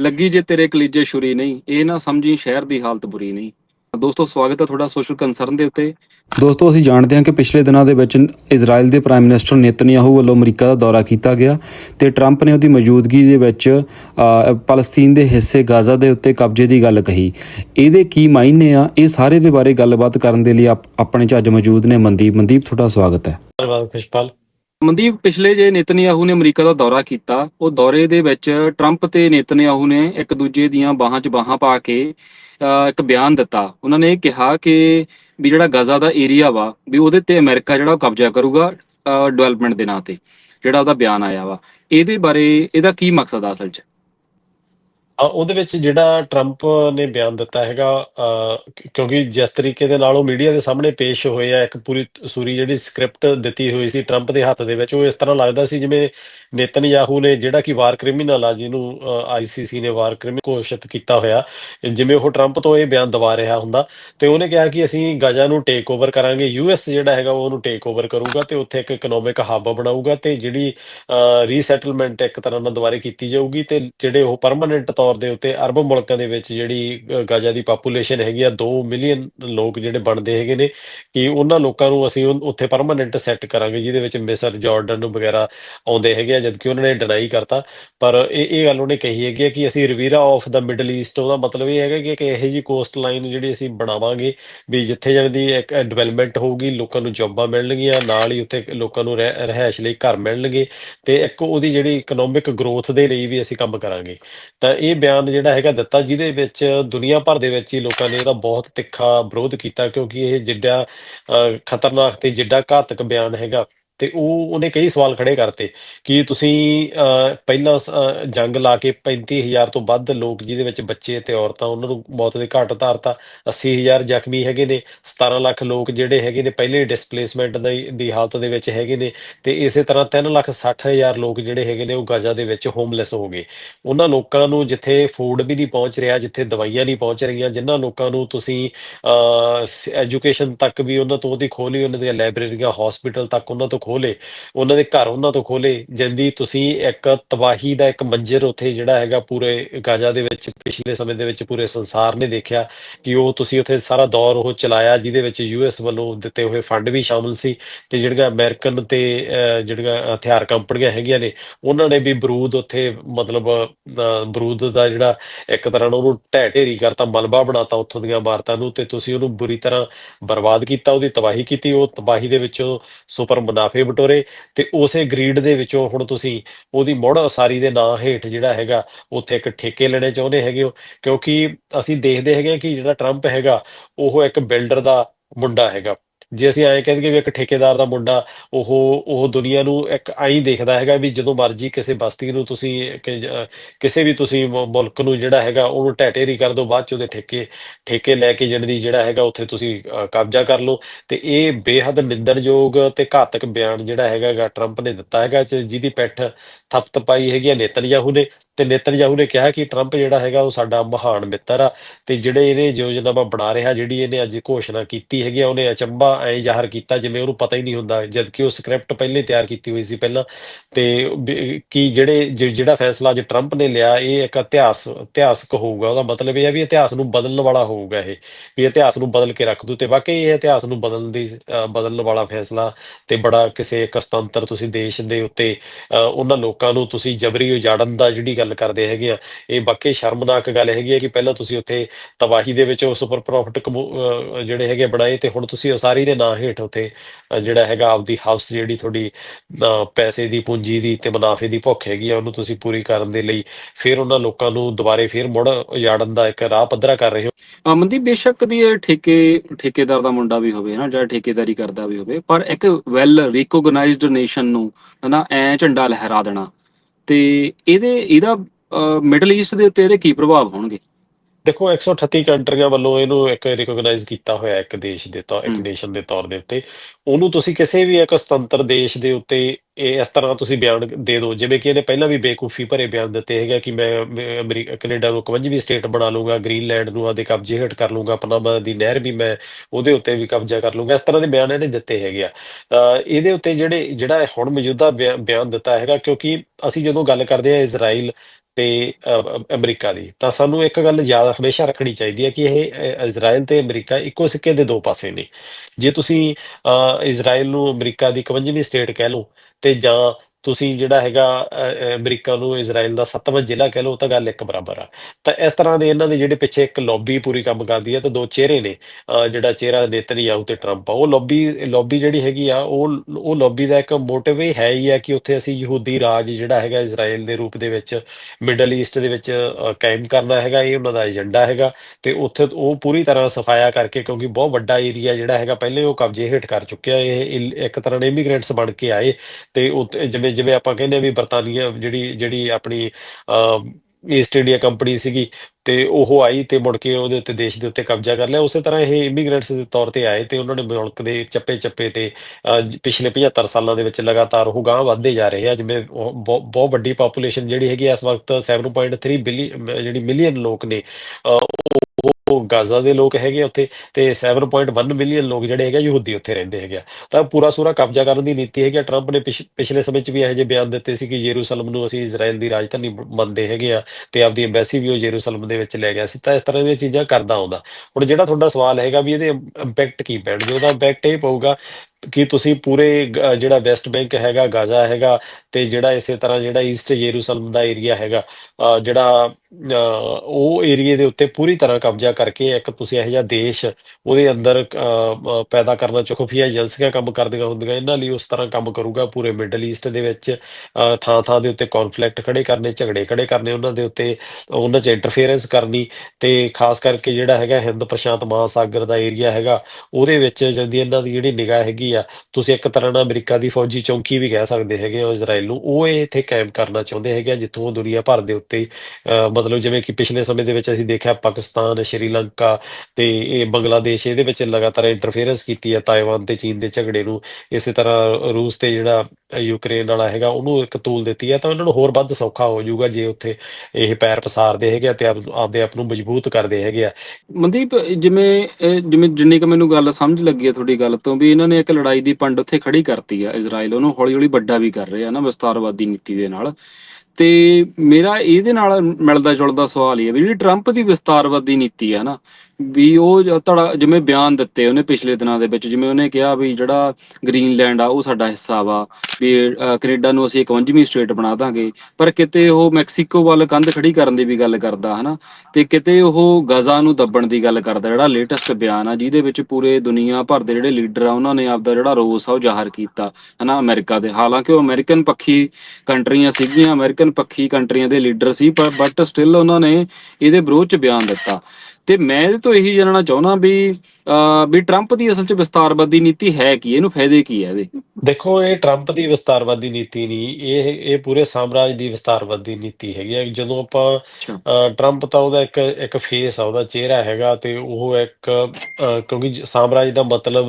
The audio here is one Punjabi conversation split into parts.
ਲੱਗੀ ਜੇ ਤੇਰੇ ਕਲੀਜੇ ਛੁਰੀ ਨਹੀਂ ਇਹ ਨਾ ਸਮਝੀ ਸ਼ਹਿਰ ਦੀ ਹਾਲਤ ਬੁਰੀ ਨਹੀਂ। ਦੋਸਤੋ ਸਵਾਗਤ ਹੈ ਤੁਹਾਡਾ ਸੋਸ਼ਲ ਕੰਸਰਨ ਦੇ ਉੱਤੇ। ਦੋਸਤੋ ਅਸੀਂ ਜਾਣਦੇ ਹਾਂ ਕਿ ਪਿਛਲੇ ਦਿਨਾਂ ਦੇ ਵਿੱਚ ਇਜ਼ਰਾਈਲ ਦੇ ਪ੍ਰਾਈਮ ਮਿਨਿਸਟਰ ਨੇਤਨਯਾਹੂ ਵੱਲੋਂ ਅਮਰੀਕਾ ਦਾ ਦੌਰਾ ਕੀਤਾ ਗਿਆ ਤੇ ਟਰੰਪ ਨੇ ਉਹਦੀ ਮੌਜੂਦਗੀ ਦੇ ਵਿੱਚ ਫਲਸਤੀਨ ਦੇ ਹਿੱਸੇ ਗਾਜ਼ਾ ਦੇ ਉੱਤੇ ਕਬਜ਼ੇ ਦੀ ਗੱਲ ਕਹੀ। ਇਹਦੇ ਕੀ ਮਾਇਨੇ ਆ? ਇਹ ਸਾਰੇ ਦੇ ਬਾਰੇ ਗੱਲਬਾਤ ਕਰਨ ਦੇ ਲਈ ਆਪ- ਆਪਣੇ ਚ ਅੱਜ ਮੌਜੂਦ ਨੇ ਮਨਦੀਪ। ਮਨਦੀਪ ਤੁਹਾਡਾ ਸਵਾਗਤ ਹੈ। ਧੰਨਵਾਦ ਖੁਸ਼ਪਾਲ ਮਨਦੀਪ ਪਿਛਲੇ ਜੇ ਨੇਤਨਯਾਹੂ ਨੇ ਅਮਰੀਕਾ ਦਾ ਦੌਰਾ ਕੀਤਾ ਉਹ ਦੌਰੇ ਦੇ ਵਿੱਚ ਟਰੰਪ ਤੇ ਨੇਤਨਯਾਹੂ ਨੇ ਇੱਕ ਦੂਜੇ ਦੀਆਂ ਬਾਹਾਂ 'ਚ ਬਾਹਾਂ ਪਾ ਕੇ ਅਹ, ਇੱਕ ਬਿਆਨ ਦਿੱਤਾ। ਉਹਨਾਂ ਨੇ ਇਹ ਕਿਹਾ ਕਿ ਵੀ ਜਿਹੜਾ ਗਜ਼ਾ ਦਾ ਏਰੀਆ ਵਾ ਵੀ ਉਹਦੇ ਤੇ ਅਮਰੀਕਾ ਜਿਹੜਾ ਉਹ ਕਬਜ਼ਾ ਕਰੂਗਾ ਡਿਵੈਲਪਮੈਂਟ ਦੇ ਨਾਂ ਤੇ ਜਿਹੜਾ ਉਹਦਾ ਬਿਆਨ ਆਇਆ ਵਾ। ਇਹਦੇ ਬਾਰੇ ਇਹਦਾ ਕੀ ਮਕਸਦ ਆ ਅਸਲ 'ਚ? ਆ ਉਹਦੇ ਵਿੱਚ ਜਿਹੜਾ ਟਰੰਪ ਨੇ ਬਿਆਨ ਦਿੱਤਾ ਹੈਗਾ ਅ, ਕਿ- ਕਿਉਂਕਿ ਜਿਸ ਤਰੀਕੇ ਦੇ ਨਾਲ ਉਹ ਮੀਡੀਆ ਦੇ ਸਾਹਮਣੇ ਪੇਸ਼ ਹੋਏ ਆ ਇੱਕ ਪੂਰੀ ਸੂਰੀ ਜਿਹੜੀ ਸਕ੍ਰਿਪਟ ਦਿੱਤੀ ਹੋਈ ਸੀ ਟਰੰਪ ਦੇ ਹੱਥ ਦੇ ਵਿੱਚ ਉਹ ਇਸ ਤਰ੍ਹਾਂ ਲੱਗਦਾ ਸੀ ਜਿਵੇਂ ਨੇਤਨਯਾਹੂ ਨੇ ਜਿਹੜਾ ਕਿ ਵਾਰ ਕ੍ਰਿਮੀਨਲ ਆ ਜਿਹਨੂੰ ਆਈਸੀਸੀ ਨੇ ਵਾਰ ਕ੍ਰਿਮੀਨਲ ਘੋਸ਼ਿਤ ਕੀਤਾ ਹੋਇਆ। ਜਿਵੇਂ ਉਹ ਟਰੰਪ ਤੋਂ ਇਹ ਬਿਆਨ ਦਵਾ ਰਿਹਾ ਹੁੰਦਾ ਤੇ ਉਹਨੇ ਕਿਹਾ ਕਿ ਅਸੀਂ ਗਜ਼ਾ ਨੂੰ ਟੇਕ ਓਵਰ ਕਰਾਂਗੇ ਯੂਐਸ ਜਿਹੜਾ ਹੈਗਾ ਉਹ ਉਹਨੂੰ ਟੇਕ ਓਵਰ ਕਰੂਗਾ ਤੇ ਉੱਥੇ ਇੱਕ ਇਕਨੋਮਿਕ ਹੱਬ ਬਣਾਊਗਾ ਤੇ ਜਿਹੜੀ ਰੀਸੈਟਲਮੈਂਟ ਇੱਕ ਤਰ੍ਹਾਂ ਨਾਲ ਦੁਬਾਰੇ ਕੀਤੀ ਜਾਊਗੀ ਤੇ ਜਿਹੜੇ ਉਹ ਪਰਮਨੈਂਟ ਤੌਰ ਦੇ ਉੱਤੇ ਅਰਬ ਮੁਲਕਾਂ ਦੇ ਵਿੱਚ ਜਿਹੜੀ ਗਾਜ਼ਾ ਦੀ ਪਾਪੂਲੇਸ਼ਨ ਹੈਗੀ ਆ 2 ਮਿਲੀਅਨ ਲੋਕ ਜਿਹੜੇ ਬਣਦੇ ਹੈਗੇ ਨੇ, ਕਿ ਉਹਨਾਂ ਲੋਕਾਂ ਨੂੰ ਅਸੀਂ ਉੱਥੇ ਪਰਮਨੈਂਟ ਸੈੱਟ ਕਰਾਂਗੇ, ਜਿਹਦੇ ਵਿੱਚ ਮਿਸਰ, ਜਾਰਡਨ ਵਗੈਰਾ ਆਉਂਦੇ ਹੈਗੇ ਆ, ਜਦਕਿ ਉਹਨਾਂ ਨੇ ਡਿਨਾਈ ਕਰਤਾ। ਪਰ ਇਹ ਇਹ ਗੱਲ ਉਹਨੇ ਕਹੀ ਹੈਗੀ ਆ ਕਿ ਅਸੀਂ Riviera of the Middle East ਉਹਦਾ ਮਤਲਬ ਇਹ ਹੈਗਾ ਕਿ ਇਹੋ ਜਿਹੀ ਕੋਸਟ ਲਾਈਨ ਜਿਹੜੀ ਅਸੀਂ ਬਣਾਵਾਂਗੇ, ਵੀ ਜਿੱਥੇ ਜਾਣ ਦੀ ਇੱਕ ਡਿਵੈਲਪਮੈਂਟ ਹੋਊਗੀ, ਲੋਕਾਂ ਨੂੰ ਜੌਬਾਂ ਮਿਲਣਗੀਆਂ, ਨਾਲ ਹੀ ਉੱਥੇ ਲੋਕਾਂ ਨੂੰ ਰਹਿ- ਰਿਹਾਇਸ਼ ਲਈ ਘਰ ਮਿਲਣਗੇ, ਤੇ ਇੱਕ ਉਹਦੀ ਜਿਹੜੀ ਇਕਨੋਮਿਕ ਗਰੋਥ ਦੇ ਲਈ ਵੀ ਅਸੀਂ ਕੰਮ ਕਰਾਂਗੇ। ਤਾਂ ਇਹ ਬਿਆਨ ਜਿਹੜਾ ਹੈਗਾ ਦਿੱਤਾ ਜਿਹਦੇ ਵਿੱਚ ਦੁਨੀਆ ਭਰ ਦੇ ਵਿੱਚ ਹੀ ਲੋਕਾਂ ਨੇ ਇਹਦਾ ਬਹੁਤ ਤਿੱਖਾ ਵਿਰੋਧ ਕੀਤਾ ਕਿਉਂਕਿ ਇਹ ਜਿੱਡਾ ਅਹ, ਖਤਰਨਾਕ ਤੇ ਜਿੱਡਾ ਘਾਤਕ ਬਿਆਨ ਹੈਗਾ। ਤੇ ਉਹ ਉਹਨੇ ਕਈ ਸਵਾਲ ਖੜੇ ਕਰਤੇ ਕਿ ਤੁਸੀਂ ਅਹ, ਪਹਿਲਾਂ ਸ- ਅਹ, ਜੰਗ ਲਾ ਕੇ 35000 ਤੋਂ ਵੱਧ ਲੋਕ ਜਿਹਦੇ ਵਿੱਚ ਬੱਚੇ ਤੇ ਔਰਤਾਂ ਉਹਨਾਂ ਨੂੰ ਮੌਤ ਦੇ ਘਾਟ ਉਤਾਰਤਾ 80000 ਜ਼ਖਮੀ ਹੈਗੇ ਨੇ 17 ਲੱਖ ਲੋਕ ਜਿਹੜੇ ਹੈਗੇ ਨੇ ਪਹਿਲੇ ਡਿਸਪਲੇਸਮੈਂਟ ਦੀ ਦੀ ਹਾਲਤ ਦੇ ਵਿੱਚ ਹੈਗੇ ਨੇ ਤੇ ਇਸੇ ਤਰ੍ਹਾਂ 3 ਲੱਖ 60000 ਲੋਕ ਜਿਹੜੇ ਹੈਗੇ ਨੇ ਉਹ ਗਾਜ਼ਾ ਦੇ ਵਿੱਚ ਹੋਮਲੈਸ ਹੋ ਗਏ। ਉਹਨਾਂ ਲੋਕਾਂ ਨੂੰ ਜਿੱਥੇ ਫੂਡ ਵੀ ਨਹੀਂ ਪਹੁੰਚ ਰਿਹਾ ਜਿੱਥੇ ਦਵਾਈਆਂ ਨਹੀਂ ਪਹੁੰਚ ਰਹੀਆਂ ਜਿਨ੍ਹਾਂ ਲੋਕਾਂ ਨੂੰ ਤੁਸੀਂ ਐਜੂਕੇਸ਼ਨ ਤੱਕ ਵੀ ਉਹਨਾਂ ਤੋਂ ਉਹਦੀ ਖੋਲੀ ਉਹਨਾਂ ਦੀਆਂ ਲਾਇਬ੍ਰੇਰੀਆਂ ਹਸਪੀਟਲ ਤੱਕ ਉਹਨਾਂ ਤੋਂ ਖੋਲੇ ਉਹਨਾਂ ਦੇ ਘਰ ਉਹਨਾਂ ਤੋਂ ਖੋਲੇ। ਜਿੰਦੀ ਤੁਸੀਂ ਇੱਕ ਤਬਾਹੀ ਦਾ ਇੱਕ ਮੰਜ਼ਰ ਉੱਥੇ ਜਿਹੜਾ ਹੈਗਾ ਪੂਰੇ ਗਾਜ਼ਾ ਦੇ ਵਿੱਚ ਪਿਛਲੇ ਸਮੇਂ ਦੇ ਵਿੱਚ ਪੂਰੇ ਸੰਸਾਰ ਨੇ ਦੇਖਿਆ ਕਿ ਉਹ ਤੁਸੀਂ ਉੱਥੇ ਸਾਰਾ ਦੌਰ ਉਹ ਚਲਾਇਆ ਜਿਹਦੇ ਵਿੱਚ ਯੂਐਸ ਵੱਲੋਂ ਦਿੱਤੇ ਹੋਏ ਫੰਡ ਵੀ ਸ਼ਾਮਲ ਸੀ ਤੇ ਜਿਹੜੀਆਂ ਅਮਰੀਕਨ ਤੇ ਜਿਹੜੀਆਂ ਹਥਿਆਰ ਕੰਪਨੀਆਂ ਹੈਗੀਆਂ ਨੇ ਉਹਨਾਂ ਨੇ ਵੀ ਬਰੂਦ ਉੱਥੇ ਮਤਲਬ ਅਹ, ਬਰੂਦ ਦਾ ਜਿਹੜਾ ਇੱਕ ਤਰ੍ਹਾਂ ਨਾਲ ਉਹਨੂੰ ਢਹਿ ਢੇਰੀ ਕਰਤਾ ਮਲਬਾ ਬਣਾਤਾ ਉੱਥੋਂ ਦੀਆਂ ਇਮਾਰਤਾਂ ਨੂੰ ਤੇ ਤੁਸੀਂ ਉਹਨੂੰ ਬੁਰੀ ਤਰ੍ਹਾਂ ਬਰਬਾਦ ਕੀਤਾ ਉਹਦੀ ਤਬਾਹੀ ਕੀਤੀ। ਉਹ ਤਬਾਹੀ ਦੇ ਵਿੱਚੋਂ ਸੁਪਰ ਮੁਨਾਫੇ ਬਟੋਰੇ ਤੇ ਉਸੇ ਗਰੀਡ ਦੇ ਵਿੱਚੋਂ ਹੁਣ ਤੁਸੀਂ ਉਹਦੀ ਮੁੜ ਉਸਾਰੀ ਦੇ ਨਾਂ ਹੇਠ ਜਿਹੜਾ ਹੈਗਾ, ਉੱਥੇ ਇੱਕ ਠੇਕੇ ਲੈਣੇ ਚਾਹੁੰਦੇ ਹੈਗੇ ਹੋ, ਕਿਉਂਕਿ ਅਸੀਂ ਦੇਖਦੇ ਹੈਗੇ ਹਾਂ ਕਿ ਜਿਹੜਾ ਟਰੰਪ ਹੈਗਾ, ਉਹ ਇੱਕ ਬਿਲਡਰ ਦਾ ਮੁੰਡਾ ਹੈਗਾ। ਜੇ ਅਸੀਂ ਐਂ ਕਹਿੰਦੇ ਵੀ ਇੱਕ ਠੇਕੇਦਾਰ ਦਾ ਮੁੰਡਾ, ਉਹ ਉਹ ਦੁਨੀਆ ਨੂੰ ਇੱਕ ਐਂ ਦੇਖਦਾ ਹੈਗਾ ਵੀ ਜਦੋਂ ਮਰਜ਼ੀ ਕਿਸੇ ਬਸਤੀ ਨੂੰ ਤੁਸੀਂ ਕਿਸੇ ਵੀ ਤੁਸੀਂ ਮੁਲਕ ਨੂੰ ਜਿਹੜਾ ਹੈਗਾ ਉਹਨੂੰ ਢਹਿ ਕਰ ਦਿਓ ਬਾਅਦ ਚ ਉਹਦੇ ਠੇਕੇ ਠੇਕੇ ਲੈ ਕੇ ਜਿਹੜੀ ਜਿਹੜਾ ਹੈਗਾ ਉੱਥੇ ਤੁਸੀਂ ਕਬਜ਼ਾ ਕਰ ਲਓ। ਤੇ ਇਹ ਬੇਹੱਦ ਨਿੰਦਣਯੋਗ ਤੇ ਘਾਤਕ ਬਿਆਨ ਜਿਹੜਾ ਹੈਗਾ ਗਾ ਟਰੰਪ ਨੇ ਦਿੱਤਾ ਹੈਗਾ ਜਿਹਦੀ ਪਿੱਠ ਥਪਥਪਾਈ ਹੈਗੀ ਹੈ ਨੇਤਨਯਾਹੂ ਨੇ। ਤੇ ਨੇਤਨਯਾਹੂ ਨੇ ਕਿਹਾ ਕਿ ਟਰੰਪ ਜਿਹੜਾ ਹੈਗਾ ਉਹ ਸਾਡਾ ਮਹਾਨ ਮਿੱਤਰ ਆ ਤੇ ਜਿਹੜੇ ਇਹਨੇ ਯੋਜਨਾਵਾਂ ਬਣਾ ਰਿਹਾ, ਜਿਹੜੀ ਇਹਨੇ ਅੱਜ ਘੋਸ਼ਣਾ ਕੀਤੀ ਹੈਗੀ ਆ, ਉਹਨੇ ਅਚੰਭਾ ਐ ਜ਼ਾਹਰ ਕੀਤਾ ਜਿਵੇਂ ਉਹਨੂੰ ਪਤਾ ਹੀ ਨਹੀਂ ਹੁੰਦਾ ਜਦਕਿ ਉਹ ਸਕ੍ਰਿਪਟ ਪਹਿਲੇ ਤਿਆਰ ਕੀਤੀ ਹੋਈ ਸੀ ਪਹਿਲਾਂ। ਤੇ ਕਿ ਜਿਹੜੇ ਜਿਹੜਾ ਫੈਸਲਾ ਅੱਜ ਟਰੰਪ ਨੇ ਲਿਆ ਇਹ ਇੱਕ ਇਤਿਹਾਸ ਇਤਿਹਾਸਕ ਹੋਊਗਾ। ਉਹਦਾ ਮਤਲਬ ਇਹ ਹੈ ਵੀ ਇਤਿਹਾਸ ਨੂੰ ਬਦਲਣ ਵਾਲਾ ਹੋਊਗਾ ਇਹ। ਵੀ ਇਤਿਹਾਸ ਨੂੰ ਬਦਲ ਕੇ ਰੱਖ ਦੂ। ਤੇ ਵਾਕਈ ਇਹ ਇਤਿਹਾਸ ਨੂੰ ਬਦਲਣ ਦੀ ਬਦਲਣ ਵਾਲਾ ਫੈਸਲਾ ਤੇ ਬੜਾ ਕਿਸੇ ਇੱਕ ਤੁਸੀਂ ਦੇਸ਼ ਦੇ ਉੱਤੇ ਅ, ਉਹਨਾਂ ਲੋਕਾਂ ਨੂੰ ਤੁਸੀਂ ਜਬਰੀ ਉਜਾੜਨ ਦਾ ਜਿਹੜੀ ਗੱਲ ਕਰਦੇ ਹੈਗੇ ਆ ਇਹ ਵਾਕਈ ਸ਼ਰਮਨਾਕ ਗੱਲ ਹੈਗੀ ਹੈ ਕਿ ਪਹਿਲਾਂ ਤੁਸੀਂ ਉੱਥੇ ਤਬਾਹੀ ਦੇ ਵਿੱਚ ਸੁਪਰ ਪ੍ਰੋਫਿਟ ਜਿਹੜੇ ਹੈਗੇ ਬਣਾਏ ਤੇ ਹੁਣ ਤੁਸੀਂ ਉਸਾਰੀ ਦੇ ਨਾਂ ਹੇਠ ਉੱਥੇ ਜਿਹੜਾ ਹੈਗਾ ਆਪਦੀ ਹਾਊਸ ਜਿਹੜੀ ਤੁਹਾਡੀ ਅ, ਪੈਸੇ ਦੀ ਪੂੰਜੀ ਦੀ ਤੇ ਮੁਨਾਫੇ ਦੀ ਭੁੱਖ ਹੈਗੀ ਆ ਉਹਨੂੰ ਤੁਸੀਂ ਪੂਰੀ ਕਰਨ ਦੇ ਲਈ ਫਿਰ ਉਹਨਾਂ ਲੋਕਾਂ ਨੂੰ ਦੁਬਾਰੇ ਫਿਰ ਮੁੜ ਉਜਾੜਨ ਦਾ ਇੱਕ ਰਾਹ ਪੱਧਰਾ ਕਰ ਰਹੇ ਹੋ। ਅਮਨਦੀਪ ਬੇਸ਼ੱਕ ਦੀ ਇਹ ਠੇਕੇ ਠੇਕੇਦਾਰ ਦਾ ਮੁੰਡਾ ਵੀ ਹੋਵੇ ਨਾ ਜਾਂ ਠੇਕੇਦਾਰੀ ਕਰਦਾ ਵੀ ਹੋਵੇ ਪਰ ਇੱਕ ਵੈਲ ਰਿਕੋਗਨਾਈਜ਼ਡ ਨੇਸ਼ਨ ਨੂੰ ਹਨਾ ਐ ਝੰਡਾ ਲਹਿਰਾ ਦੇਣਾ ਤੇ ਇਹਦੇ ਇਹਦਾ ਮਿਡਲ ਈਸਟ ਦੇ ਉੱਤੇ ਇਹਦੇ ਕੀ ਪ੍ਰਭਾਵ ਹੋਣਗੇ? ਦੇਖੋ 138 ਕੰਟਰੀਆਂ ਵੱਲੋਂ ਇਹਨੂੰ ਇੱਕ ਰਿਕੋਗਨਾਈਜ਼ ਕੀਤਾ ਹੋਇਆ ਇੱਕ ਦੇਸ਼ ਦੇ ਤੌਰ ਇੱਕ। ਨੇਸ਼ਨ ਦੇ ਤੌਰ ਦੇ ਉੱਤੇ ਉਹਨੂੰ ਤੁਸੀਂ ਕਿਸੇ ਵੀ ਇੱਕ ਸੁਤੰਤਰ ਦੇਸ਼ ਦੇ ਉੱਤੇ ਇਹ ਇਸ ਤਰ੍ਹਾਂ ਤੁਸੀਂ ਬਿਆਨ ਦੇ ਦਿਓ ਜਿਵੇਂ ਕਿ ਇਹਨੇ ਪਹਿਲਾਂ ਵੀ ਬੇਕੂਫੀ ਭਰੇ ਬਿਆਨ ਦਿੱਤੇ ਹੈਗਾ ਕਿ ਮੈਂ ਮੈਂ ਅਮਰੀਕਾ ਕੈਨੇਡਾ ਨੂੰ 51ਵੀਂ ਸਟੇਟ ਬਣਾ ਲੂੰਗਾ ਗ੍ਰੀਨਲੈਂਡ ਨੂੰ ਆਦੇ ਕਬਜ਼ੇ ਹੇਠ ਕਰ ਲੂੰਗਾ ਪਨਾਮਾ ਦੀ ਨਹਿਰ ਵੀ ਮੈਂ ਉਹਦੇ ਉੱਤੇ ਵੀ ਕਬਜ਼ਾ ਕਰ ਲੂੰਗਾ ਇਸ ਤਰ੍ਹਾਂ ਦੇ ਬਿਆਨ ਇਹਨੇ ਦਿੱਤੇ ਹੈਗੇ ਆ ਅਹ ਇਹਦੇ ਉੱਤੇ ਜਿਹੜੇ ਜਿਹੜਾ ਹੁਣ ਮੌਜੂਦਾ ਬਿਆ- ਬਿਆਨ ਦਿੱਤਾ ਹੈਗਾ ਕਿਉਂਕਿ ਅਸੀਂ ਜਦੋਂ ਗੱਲ ਕਰਦੇ ਹਾਂ ਇਜ਼ਰਾਈਲ ਤੇ ਅਮਰੀਕਾ ਦੀ। ਤਾਂ ਸਾਨੂੰ ਇੱਕ ਗੱਲ ਯਾਦ ਹਮੇਸ਼ਾ ਰੱਖਣੀ ਚਾਹੀਦੀ ਹੈ ਕਿ ਇਹ ਇਜ਼ਰਾਈਲ ਤੇ ਅਮਰੀਕਾ ਇੱਕੋ ਸਿੱਕੇ ਦੇ ਦੋ ਪਾਸੇ ਨੇ। ਜੇ ਤੁਸੀਂ ਅ, ਇਜ਼ਰਾਈਲ ਨੂੰ ਅਮਰੀਕਾ ਦੀ 51ਵੀਂ ਸਟੇਟ ਕਹਿ ਲਓ ਤੇ ਜਾਂ ਤੁਸੀਂ ਜਿਹੜਾ ਹੈਗਾ ਅ, ਅ, ਅਮਰੀਕਾ ਨੂੰ ਇਜ਼ਰਾਈਲ ਦਾ ਸੱਤਵਾਂ ਜ਼ਿਲ੍ਹਾ ਕਹਿ ਲਓ ਤਾਂ ਗੱਲ ਇੱਕ ਬਰਾਬਰ ਆ। ਤਾਂ ਇਸ ਤਰ੍ਹਾਂ ਦੇ ਇਹਨਾਂ ਦੇ ਜਿਹੜੇ ਪਿੱਛੇ ਇੱਕ ਲੌਬੀ ਪੂਰੀ ਕੰਮ ਕਰਦੀ ਹੈ ਤੇ ਦੋ ਚਿਹਰੇ ਨੇ ਅ, ਜਿਹੜਾ ਚਿਹਰਾ ਨੇਤਨਯਾਹੂ ਤੇ ਟਰੰਪ ਆ। ਉਹ ਲੌਬੀ ਲੌਬੀ ਜਿਹੜੀ ਹੈਗੀ ਆ ਉਹ ਉਹ ਲੌਬੀ ਦਾ ਇੱਕ ਮੋਟਿਵ ਇਹ ਹੈ ਹੀ ਹੈ ਕਿ ਉੱਥੇ ਅਸੀਂ ਯਹੂਦੀ ਰਾਜ ਜਿਹੜਾ ਹੈਗਾ ਇਜ਼ਰਾਈਲ ਦੇ ਰੂਪ ਦੇ ਵਿੱਚ ਮਿਡਲ ਈਸਟ ਦੇ ਵਿੱਚ ਅ, ਕਾਇਮ ਕਰਨਾ ਹੈਗਾ ਇਹ ਉਹਨਾਂ ਦਾ ਏਜੰਡਾ ਹੈਗਾ। ਤੇ ਉੱਥੇ ਉਹ ਪੂਰੀ ਤਰ੍ਹਾਂ ਸਫਾਇਆ ਕਰਕੇ ਕਿਉਂਕਿ ਬਹੁਤ ਵੱਡਾ ਏਰੀਆ ਜਿਹੜਾ ਹੈਗਾ ਪਹਿਲੇ ਉਹ ਕਬਜ਼ੇ ਹੇਠ ਕਰ ਚੁੱਕਿਆ ਇਹ ਇਲ- ਇੱਕ ਤਰ੍ਹਾਂ ਦੇ ਇਮੀਗ੍ਰੈਂਟਸ ਬਣ ਕੇ ਆਏ ਤੇ ਉੱਥੇ ਜਿਵੇਂ ਜਿਵੇਂ ਆਪਾਂ ਕਹਿੰਦੇ ਵੀ ਬਰਤਾਨੀਆ ਜਿਹੜੀ ਜਿਹੜੀ ਆਪਣੀ ਈਸਟ ਇੰਡੀਆ ਕੰਪਨੀ ਸੀਗੀ ਤੇ ਉਹ ਆਈ ਤੇ ਮੁੜ ਕੇ ਉਹਦੇ ਉੱਤੇ ਦੇਸ਼ ਦੇ ਉੱਤੇ ਕਬਜ਼ਾ ਕਰ ਲਿਆ। ਉਸੇ ਤਰ੍ਹਾਂ ਇਹ ਇਮੀਗ੍ਰੈਂਟਸ ਦੇ ਤੌਰ ਤੇ ਆਏ ਤੇ ਉਹਨਾਂ ਨੇ ਮੁਲਕ ਦੇ ਚੱਪੇ ਚੱਪੇ ਤੇ ਪਿਛਲੇ 75 ਸਾਲਾਂ ਦੇ ਵਿੱਚ ਲਗਾਤਾਰ ਉਹ ਗਾਂਹ ਵੱਧਦੇ ਜਾ ਰਹੇ ਆ। ਜਿਵੇਂ ਬਹੁਤ ਵੱਡੀ ਪਾਪੂਲੇਸ਼ਨ ਜਿਹੜੀ ਹੈਗੀ ਆ ਇਸ ਵਕਤ 7.3 ਬਿਲੀਅਨ ਜਿਹੜੀ ਮਿਲੀਅਨ ਲੋਕ ਨੇ ਅ, ਉਹ ਗਾਜ਼ਾ ਦੇ ਲੋਕ ਹੈਗੇ ਉੱਥੇ ਤੇ 7.1 ਮਿਲੀਅਨ ਲੋਕ ਜਿਹੜੇ ਹੈਗੇ ਯਹੂਦੀ ਉੱਥੇ ਰਹਿੰਦੇ ਹੈਗੇ ਤਾਂ ਪੂਰਾ ਸੂਰਾ ਕਬਜ਼ਾ ਕਰਨ ਦੀ ਨੀਤੀ ਹੈਗੀ ਆ। ਟਰੰਪ ਨੇ ਪਿਛਲੇ ਸਮੇਂ 'ਚ ਵੀ ਇਹੋ ਜਿਹੇ ਬਿਆਨ ਦਿੱਤੇ ਸੀ ਕਿ ਯਰੂਸ਼ਲਮ ਨੂੰ ਅਸੀਂ ਇਜ਼ਰਾਈਲ ਦੀ ਰਾਜਧਾਨੀ ਮੰਨਦੇ ਹੈਗੇ ਆ ਤੇ ਆਪਦੀ ਐਮਬੈਸੀ ਵੀ ਉਹ ਯਰੂਸ਼ਲਮ ਦੇ ਵਿੱਚ ਲੈ ਗਿਆ ਸੀ। ਤਾਂ ਇਸ ਤਰ੍ਹਾਂ ਦੀਆਂ ਚੀਜ਼ਾਂ ਕਰਦਾ ਆਉਂਦਾ। ਹੁਣ ਜਿਹੜਾ ਤੁਹਾਡਾ ਸਵਾਲ ਹੈਗਾ ਵੀ ਇਹਦੇ ਇੰਪੈਕਟ ਕੀ ਪੈਣਗੇ ਉਹਦਾ ਇੰਪੈਕਟ ਇਹ ਪਊਗਾ ਕਿ ਤੁਸੀਂ ਪੂਰੇ ਜਿਹੜਾ ਵੈਸਟ ਬੈਂਕ ਹੈਗਾ, ਗਾਜ਼ਾ ਹੈਗਾ ਤੇ ਜਿਹੜਾ ਇਸੇ ਤਰ੍ਹਾਂ ਜਿਹੜਾ ਈਸਟ ਯਰੂਸ਼ਲਮ ਦਾ ਏਰੀਆ ਹੈਗਾ ਜਿਹੜਾ ਅ, ਉਹ ਏਰੀਏ ਦੇ ਉੱਤੇ ਪੂਰੀ ਤਰ੍ਹਾਂ ਕਬਜ਼ਾ ਕਰਕੇ ਇੱਕ ਤੁਸੀਂ ਇਹੋ ਜਿਹਾ ਦੇਸ਼ ਉਹਦੇ ਅੰਦਰ ਅ, ਅ, ਪੈਦਾ ਕਰਨਾ ਚ ਖੁਫੀਆ ਏਜੰਸੀਆਂ ਕੰਮ ਕਰਦੀਆਂ ਹੁੰਦੀਆਂ ਇਹਨਾਂ ਲਈ ਉਸ ਤਰ੍ਹਾਂ ਕੰਮ ਕਰੂਗਾ ਪੂਰੇ ਮਿਡਲ ਈਸਟ ਦੇ ਵਿੱਚ ਥਾਂ ਥਾਂ ਦੇ ਉੱਤੇ ਕੌਨਫਲਿਕਟ ਖੜੇ ਕਰਨੇ ਝਗੜੇ ਖੜੇ ਕਰਨੇ ਉਹਨਾਂ ਦੇ ਉੱਤੇ ਉਹਨਾਂ 'ਚ ਇੰਟਰਫੇਰੈਂਸ ਕਰਨੀ ਤੇ ਖਾਸ ਕਰਕੇ ਜਿਹੜਾ ਹੈਗਾ ਹਿੰਦ ਪ੍ਰਸ਼ਾਂਤ ਮਹਾਸਾਗਰ ਦਾ ਏਰੀਆ ਹੈਗਾ ਉਹਦੇ ਵਿੱਚ ਜਦੀ ਇਹਨਾਂ ਦੀ ਜਿਹੜੀ ਨਿਗਾਹ ਹੈਗੀ ਆ ਤੁਸੀਂ ਇੱਕ ਤਰ੍ਹਾਂ ਨਾਲ ਅਮਰੀਕਾ ਦੀ ਫੌਜੀ ਚੌਕੀ ਵੀ ਕਹਿ ਸਕਦੇ ਹੈਗੇ ਹੋ ਇਜ਼ਰਾਈਲ ਨੂੰ ਉਹ ਇਹ ਇੱਥੇ ਕਾਇਮ ਕਰਨਾ ਚਾਹੁੰਦੇ ਹੈਗੇ ਆ, ਜਿੱਥੋਂ ਉਹ ਦੁਨੀਆ ਭਰ ਦੇ ਉੱਤੇ ਅ, ਮਤਲਬ ਜਿਵੇਂ ਕਿ ਪਿਛਲੇ ਸਮੇਂ ਦੇ ਵਿੱਚ ਅਸੀਂ ਦੇਖਿਆ ਪਾਕਿਸਤਾਨ, ਸ਼੍ਰੀਲੰਕਾ ਤੇ ਇਹ ਬੰਗਲਾਦੇਸ਼, ਇਹਦੇ ਵਿੱਚ ਲਗਾਤਾਰ ਇੰਟਰਫੇਰੈਂਸ ਕੀਤੀ ਹੈ ਤਾਇਵਾਨ ਤੇ ਚੀਨ ਦੇ ਝਗੜੇ ਨੂੰ। ਇਸੇ ਤਰ੍ਹਾਂ ਰੂਸ ਤੇ ਜਿਹੜਾ ਯੂਕਰੇਨ ਵਾਲਾ ਹੈਗਾ, ਉਹਨੂੰ ਇੱਕ ਤੂਲ ਦਿੱਤੀ ਹੈ ਤਾਂ ਉਹਨਾਂ ਨੂੰ ਹੋਰ ਵੱਧ ਸੌਖਾ ਹੋ ਜਾਊਗਾ ਜੇ ਉੱਥੇ ਇਹ ਪੈਰ ਪਸਾਰਦੇ ਹੈਗੇ ਆ ਤੇ ਆਪਦੇ ਆਪ ਨੂੰ ਮਜ਼ਬੂਤ ਕਰਦੇ ਹੈਗੇ ਆ। ਮਨਦੀਪ, ਜਿਵੇਂ ਜਿਵੇਂ ਜਿੰਨੀ ਕੁ ਮੈਨੂੰ ਗੱਲ ਸਮਝ ਲੱਗੀ ਹੈ ਤੁਹਾਡੀ ਗੱਲ ਤੋਂ ਵੀ ਇਹਨਾਂ ਨੇ ਇੱਕ ਲੜਾਈ ਦੀ ਪੰਡ ਉੱਥੇ ਖੜੀ ਕਰਤੀ ਆ ਇਜ਼ਰਾਈਲ ਉਹਨੂੰ ਹੌਲੀ ਹੌਲੀ ਵੱਡਾ ਵੀ ਕਰ ਰਿਹਾ ਨਾ ਵਿਸਤਾਰਵਾਦੀ ਨੀਤੀ ਦੇ ਨਾਲ। ਤੇ ਮੇਰਾ ਇਹਦੇ ਨਾਲ ਮਿਲਦਾ ਜੁਲਦਾ ਸਵਾਲ ਹੀ ਹੈ ਵੀ ਜਿਹੜੀ ਟਰੰਪ ਦੀ ਵਿਸਤਾਰਵਾਦੀ ਨੀਤੀ ਹੈ ਨਾ ਵੀ ਉਹ ਜ- ਧੜਾ ਜਿਵੇਂ ਬਿਆਨ ਦਿੱਤੇ ਉਹਨੇ ਪਿਛਲੇ ਦਿਨਾਂ ਦੇ ਵਿੱਚ ਜਿਵੇਂ ਉਹਨੇ ਕਿਹਾ ਵੀ ਜਿਹੜਾ ਗ੍ਰੀਨਲੈਂਡ ਆ ਉਹ ਸਾਡਾ ਹਿੱਸਾ ਵਾ ਵੀ ਅ, ਕੈਨੇਡਾ ਨੂੰ ਅਸੀਂ 51ਵੀਂ ਸਟੇਟ ਬਣਾ ਦਾਂਗੇ। ਪਰ ਕਿਤੇ ਉਹ ਮੈਕਸੀਕੋ ਵੱਲ ਕੰਧ ਖੜੀ ਕਰਨ ਦੀ ਵੀ ਗੱਲ ਕਰਦਾ ਹਨਾ? ਤੇ ਕਿਤੇ ਉਹ ਗਜ਼ਾ ਨੂੰ ਦੱਬਣ ਦੀ ਗੱਲ ਕਰਦਾ ਜਿਹੜਾ ਲੇਟੈਸਟ ਬਿਆਨ ਆ ਜਿਹਦੇ ਵਿੱਚ ਪੂਰੇ ਦੁਨੀਆ ਭਰ ਦੇ ਜਿਹੜੇ ਲੀਡਰ ਆ ਉਹਨਾਂ ਨੇ ਆਪਦਾ ਜਿਹੜਾ ਰੋਸ ਆ ਉਹ ਜ਼ਾਹਰ ਕੀਤਾ ਹਨਾ ਅਮਰੀਕਾ ਦੇ। ਹਾਲਾਂਕਿ ਉਹ ਅਮਰੀਕਨ ਪੱਖੀ ਕੰਟਰੀਆਂ ਸੀਗੀਆਂ ਅਮਰੀਕਨ ਪੱਖੀ ਕੰਟਰੀਆਂ ਦੇ ਲੀਡਰ ਸੀ ਪਰ ਬਟ ਸਟਿਲ ਉਹਨਾਂ ਨੇ ਇਹਦੇ ਵਿਰੋਧ ਚ ਬਿਆਨ ਦਿੱਤਾ। ਤੇ ਮੈਂ ਇਹਦੇ ਤੋਂ ਇਹੀ ਜਾਣਨਾ ਚਾਹੁੰਦਾ ਵੀ ਵੀ ਟਰੰਪ ਦੀ ਅਸਲ ਚ ਵਿਸਤਾਰਵਾਦੀ ਨੀਤੀ ਹੈ ਕੀ? ਇਹਨੂੰ ਫਾਇਦੇ ਕੀ ਹੈ ਇਹਦੇ? ਦੇਖੋ ਇਹ ਟਰੰਪ ਦੀ ਵਿਸਤਾਰਵਾਦੀ ਨੀਤੀ ਨਹੀਂ ਇਹ ਇਹ ਪੂਰੇ ਸਾਮਰਾਜ ਦੀ ਵਿਸਤਾਰਵਾਦੀ ਨੀਤੀ ਹੈਗੀ ਹੈ ਜਦੋਂ ਆਪਾਂ ਅੱਛਾ। ਅ, ਟਰੰਪ ਤਾਂ ਉਹਦਾ ਇੱਕ ਇੱਕ ਫੇਸ ਆ ਉਹਦਾ ਚਿਹਰਾ ਹੈਗਾ ਤੇ ਉਹ ਇੱਕ ਅ, ਕਿਉਂਕਿ ਜ- ਸਾਮਰਾਜ ਦਾ ਮਤਲਬ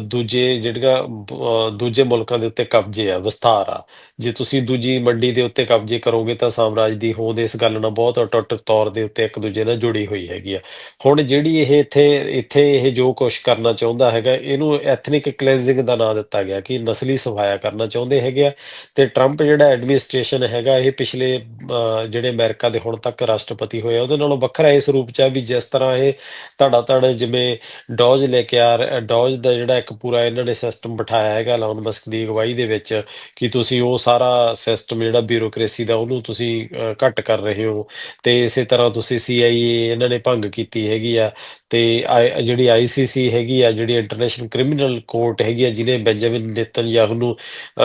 ਦੂਜੇ ਜਿਹੜੀਆਂ ਅ, ਦੂਜੇ ਮੁਲਕਾਂ ਦੇ ਉੱਤੇ ਕਬਜ਼ੇ ਆ ਵਿਸਤਾਰ ਆ। ਜੇ ਤੁਸੀਂ ਦੂਜੀ ਮੰਡੀ ਦੇ ਉੱਤੇ ਕਬਜ਼ੇ ਕਰੋਗੇ ਤਾਂ ਸਾਮਰਾਜ ਦੀ ਹੋਂਦ ਇਸ ਗੱਲ ਨਾਲ ਬਹੁਤ ਅਟੁੱਟ ਤੌਰ ਦੇ ਉੱਤੇ ਇੱਕ ਦੂਜੇ ਨਾਲ ਜੁੜੀ ਹੋਈ ਹੈਗੀ ਆ। ਹੁਣ ਜਿਹੜੀ ਇਹ ਇੱਥੇ ਇੱਥੇ ਇਹ ਜੋ ਕੁਛ ਕਰਨਾ ਚਾਹੁੰਦਾ ਹੈਗਾ ਇਹਨੂੰ ਐਥਨਿਕ ਕਲੈਂਜ਼ਿੰਗ ਦਾ ਨਾਂ ਦਿੱਤਾ ਗਿਆ ਕਿ ਨਸਲੀ ਸਫਾਇਆ ਕਰਨਾ ਚਾਹੁੰਦੇ ਹੈਗੇ ਆ। ਤੇ ਟਰੰਪ ਜਿਹੜਾ ਐਡਮਿਨਿਸਟ੍ਰੇਸ਼ਨ ਹੈਗਾ ਇਹ ਪਿਛਲੇ ਅ, ਜਿਹੜੇ ਅਮਰੀਕਾ ਦੇ ਹੁਣ ਤੱਕ ਰਾਸ਼ਟਰਪਤੀ ਹੋਏ ਆ, ਉਹਦੇ ਨਾਲੋਂ ਵੱਖਰਾ ਇਸ ਰੂਪ ਚ ਆ ਵੀ ਜਿਸ ਤਰ੍ਹਾਂ ਇਹ ਧੜਾ ਧੜ ਜਿਵੇਂ ਡੌਜ ਲੈ ਕੇ ਆ ਰਿਹਾ- ਡੌਜ ਦਾ ਜਿਹੜਾ ਇੱਕ ਪੂਰਾ ਇਹਨਾਂ ਨੇ ਸਿਸਟਮ ਬਿਠਾਇਆ ਹੈਗਾ ਐਲਨ ਮਸਕ ਦੀ ਅਗਵਾਈ ਦੇ ਵਿੱਚ ਕਿ ਤੁਸੀਂ ਉਹ ਸਾਰਾ ਸਿਸਟਮ ਜਿਹੜਾ ਬਿਊਰੋਕ੍ਰੇਸੀ ਦਾ ਉਹਨੂੰ ਤੁਸੀਂ ਘੱਟ ਕਰ ਰਹੇ ਹੋ ਤੇ ਇਸੇ ਤਰ੍ਹਾਂ ਤੁਸੀਂ ਸੀਆਈਏ ਇਹਨਾਂ ਨੇ ਭੰਗ ਕੀਤੀ ਹੈਗੀ ਆ। ਤੇ ਆਈ- ਜਿਹੜੀ ਆਈਸੀਸੀ ਹੈਗੀ ਆ ਜਿਹੜੀ ਇੰਟਰਨੈਸ਼ਨਲ ਕ੍ਰਿਮੀਨਲ ਕੋਰਟ ਹੈਗੀ ਆ ਜਿਹਨੇ ਬੈਂਜਾਮਿਨ ਨੇਤਨਯਾਹੂ ਨੂੰ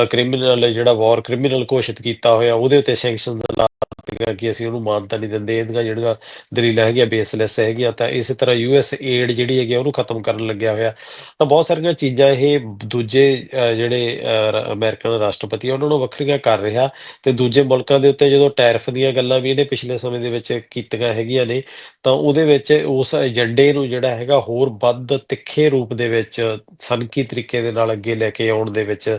ਕ੍ਰਿਮੀਨਲ ਜਿਹੜਾ ਵਾਰ ਕ੍ਰਿਮੀਨਲ ਘੋਸ਼ਿਤ ਕੀਤਾ ਹੋਇਆ ਉਹਦੇ ਉੱਤੇ ਸੈਂਕਸ਼ਨ ਲਾ ਦਿੱਤੀਆਂ ਕਿ ਅਸੀਂ ਉਹਨੂੰ ਮਾਨਤਾ ਨਹੀਂ ਦਿੰਦੇ ਇਹਦੀਆਂ ਜਿਹੜੀਆਂ ਦਲੀਲਾਂ ਹੈਗੀਆਂ ਬੇਸਲੈਸ ਹੈਗੀਆਂ ਤਾਂ ਇਸੇ ਤਰ੍ਹਾਂ ਯੂਐਸ ਏਡ ਜਿਹੜੀ ਹੈਗੀ ਆ, ਉਹਨੂੰ ਖਤਮ ਕਰਨ ਲੱਗਿਆ ਹੋਇਆ। ਤਾਂ ਬਹੁਤ ਸਾਰੀਆਂ ਚੀਜ਼ਾਂ ਇਹ ਦੂਜੇ ਅ, ਜਿਹੜੇ ਅ, ਰ- ਅਮਰੀਕਨ ਰਾਸ਼ਟਰਪਤੀ ਆ ਉਹਨਾਂ ਨੂੰ ਵੱਖਰੀਆਂ ਕਰ ਰਿਹਾ ਤੇ ਦੂਜੇ ਮੁਲਕਾਂ ਦੇ ਉੱਤੇ ਜਦੋਂ ਟੈਰਿਫ ਦੀਆਂ ਗੱਲਾਂ ਵੀ ਇਹਨੇ ਪਿਛਲੇ ਸਮੇਂ ਦੇ ਵਿੱਚ ਕੀਤੀਆਂ ਹੈਗੀਆਂ ਨੇ ਤਾਂ ਉਹਦੇ ਵਿੱਚ ਉਸ ਏਜੰਡੇ ਨੂੰ ਜਿਹੜਾ ਹੈਗਾ ਹੋਰ ਵੱਧ ਤਿੱਖੇ ਰੂਪ ਦੇ ਵਿੱਚ ਸਨਕੀ ਤਰੀਕੇ ਦੇ ਨਾਲ ਅੱਗੇ ਲੈ ਕੇ ਆਉਣ ਦੇ ਵਿੱਚ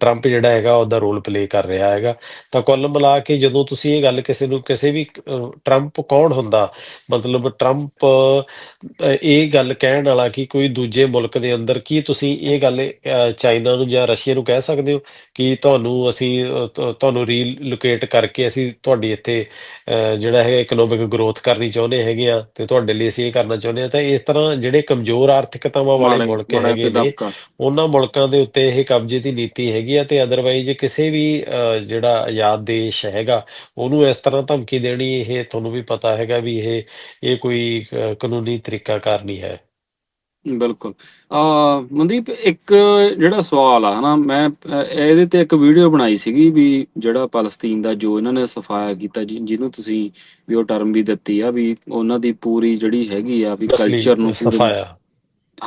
ਟਰੰਪ ਜਿਹੜਾ ਹੈਗਾ ਉਹਦਾ ਰੋਲ ਪਲੇ ਕਰ ਰਿਹਾ ਹੈਗਾ। ਤਾਂ ਕੁੱਲ ਮਿਲਾ ਕੇ ਜਦੋਂ ਤੁਸੀਂ ਇਹ ਗੱਲ ਕਿਸੇ ਨੂੰ ਕਿਸੇ ਵੀ ਟਰੰਪ ਕੌਣ ਹੁੰਦਾ? ਮਤਲਬ ਟਰੰਪ ਇਹ ਗੱਲ ਕਹਿਣ ਵਾਲਾ ਕਿ ਕੋਈ ਦੂਜੇ ਮੁਲਕ ਦੇ ਅੰਦਰ ਕੀ ਤੁਸੀਂ ਇਹ ਗੱਲ ਅ, ਚਾਈਨਾ ਨੂੰ ਜਾਂ ਰਸ਼ੀਆ ਨੂੰ ਕਹਿ ਸਕਦੇ ਹੋ ਕਿ ਤੁਹਾਨੂੰ ਅਸੀਂ ਅ, ਤ- ਤੁਹਾਨੂੰ ਰੀਲੋਕੇਟ ਕਰਕੇ ਅਸੀਂ ਤੁਹਾਡੀ ਇੱਥੇ ਅ, ਜਿਹੜਾ ਹੈਗਾ ਇਕਨੋਮਿਕ ਗਰੋਥ ਕਰਨੀ ਚਾਹੁੰਦੇ ਹੈਗੇ ਆ ਤੇ ਤੁਹਾਡੇ ਲਈ ਅਸੀਂ ਇਹ ਕਰਨਾ ਚਾਹੁੰਦੇ ਆ ਤਾਂ ਇਸ ਤਰ੍ਹਾਂ ਜਿਹੜੇ ਕਮਜ਼ੋਰ ਆਰਥਿਕਤਾਵਾਂ ਵਾਲੇ ਮੁਲਕ ਹੈਗੇ ਨੇ ਉਹਨਾਂ ਮੁਲਕਾਂ ਦੇ ਉੱਤੇ ਇਹ ਕਬਜ਼ੇ ਦੀ ਨੀਤੀ ਹੈਗੀ ਆ ਤੇ ਅਦਰਵਾਈਜ਼ ਕਿਸੇ ਵੀ ਜਿਹੜਾ ਆਜ਼ਾਦ ਦੇਸ਼ ਹੈਗਾ ਉਹਨੂੰ ਇਸ ਤਰ੍ਹਾਂ ਧਮਕੀ ਦੇਣੀ ਇਹ ਤੁਹਾਨੂੰ ਵੀ ਪਤਾ ਹੈਗਾ ਵੀ ਇਹ ਇਹ ਕੋਈ ਕਾਨੂੰਨੀ ਤਰੀਕਾਕਾਰ ਨਹੀਂ ਹੈ। ਬਿਲਕੁਲ। ਆ ਮਨਦੀਪ ਇੱਕ ਜਿਹੜਾ ਸਵਾਲ ਆ ਹਨਾ ਮੈਂ ਅ, ਇਹਦੇ ਤੇ ਇੱਕ ਵੀਡੀਓ ਬਣਾਈ ਸੀਗੀ ਵੀ ਜਿਹੜਾ ਫਲਸਤੀਨ ਦਾ ਜੋ ਇਹਨਾਂ ਨੇ ਸਫਾਇਆ ਕੀਤਾ ਜਿ- ਜਿਹਨੂੰ ਤੁਸੀਂ ਵੀ ਉਹ ਟਰਮ ਵੀ ਦਿੱਤੀ ਆ ਵੀ ਉਹਨਾਂ ਦੀ ਪੂਰੀ ਜਿਹੜੀ ਹੈਗੀ ਆ ਵੀ ਕਲਚਰ ਨੂੰ ਪੂਰੇ ਸਫਾਇਆ।